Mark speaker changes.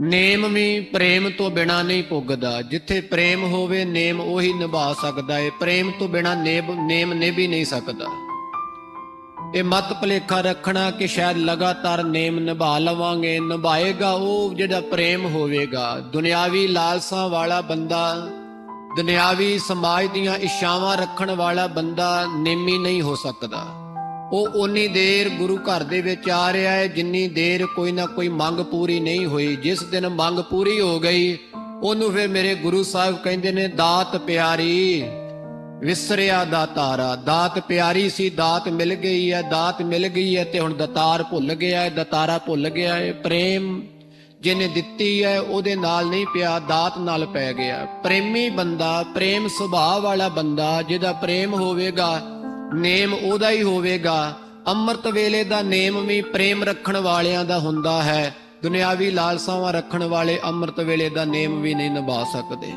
Speaker 1: ਨੇਮ ਵੀ ਪ੍ਰੇਮ ਤੋਂ ਬਿਨਾ ਨਹੀਂ ਪੁੱਗਦਾ। ਜਿੱਥੇ ਪ੍ਰੇਮ ਹੋਵੇ, ਨੇਮ ਉਹੀ ਨਿਭਾ ਸਕਦਾ ਏ। ਪ੍ਰੇਮ ਤੋਂ ਬਿਨਾ ਨੇਮ ਨੇਮ ਨਿਭ ਹੀ ਨਹੀਂ ਸਕਦਾ। ਇਹ ਮਤ ਭਲੇਖਾ ਰੱਖਣਾ ਕਿ ਸ਼ਾਇਦ ਲਗਾਤਾਰ ਨੇਮ ਨਿਭਾ ਲਵਾਂਗੇ। ਨਿਭਾਏਗਾ ਉਹ ਜਿਹੜਾ ਪ੍ਰੇਮ ਹੋਵੇਗਾ। ਦੁਨਿਆਵੀ ਲਾਲਸਾਂ ਵਾਲਾ ਬੰਦਾ, ਦੁਨਿਆਵੀ ਸਮਾਜ ਦੀਆਂ ਇੱਛਾਵਾਂ ਰੱਖਣ ਵਾਲਾ ਬੰਦਾ ਨੇਮੀ ਨਹੀਂ ਹੋ ਸਕਦਾ। ਉਹ ਓਨੀ ਦੇਰ ਗੁਰੂ ਘਰ ਦੇ ਵਿੱਚ ਆ ਰਿਹਾ ਹੈ, ਜਿੰਨੀ ਦੇਰ ਕੋਈ ਨਾ ਕੋਈ ਮੰਗ ਪੂਰੀ ਨਹੀਂ ਹੋਈ। ਜਿਸ ਦਿਨ ਮੰਗ ਪੂਰੀ ਹੋ ਗਈ, ਉਹਨੂੰ ਫਿਰ ਮੇਰੇ ਗੁਰੂ ਸਾਹਿਬ ਕਹਿੰਦੇ ਨੇ, ਦਾਤ ਪਿਆਰੀ, ਵਿਸਰਿਆ ਦਾਤਾਰਾ ਦਾਤ ਪਿਆਰੀ ਸੀ, ਦਾਤ ਮਿਲ ਗਈ ਹੈ, ਦਾਤ ਮਿਲ ਗਈ ਹੈ ਤੇ ਹੁਣ ਦਤਾਰ ਭੁੱਲ ਗਿਆ ਹੈ, ਦਾਤਾਰਾ ਭੁੱਲ ਗਿਆ ਹੈ। ਪ੍ਰੇਮ ਜਿਹਨੇ ਦਿੱਤੀ ਹੈ, ਉਹਦੇ ਨਾਲ ਨਹੀਂ ਪਿਆ, ਦਾਤ ਨਾਲ ਪੈ ਗਿਆ। ਪ੍ਰੇਮੀ ਬੰਦਾ, ਪ੍ਰੇਮ ਸੁਭਾਅ ਵਾਲਾ ਬੰਦਾ, ਜਿਹਦਾ ਪ੍ਰੇਮ ਹੋਵੇਗਾ ਨੇਮ ਉਹਦਾ ਹੀ ਹੋਵੇਗਾ। ਅੰਮ੍ਰਿਤ ਵੇਲੇ ਦਾ ਨੇਮ ਵੀ ਪ੍ਰੇਮ ਰੱਖਣ ਵਾਲਿਆਂ ਦਾ ਹੁੰਦਾ ਹੈ। ਦੁਨਿਆਵੀ ਲਾਲਸਾਵਾਂ ਰੱਖਣ ਵਾਲੇ ਅੰਮ੍ਰਿਤ ਵੇਲੇ ਦਾ ਨੇਮ ਵੀ ਨਹੀਂ ਨਿਭਾ ਸਕਦੇ।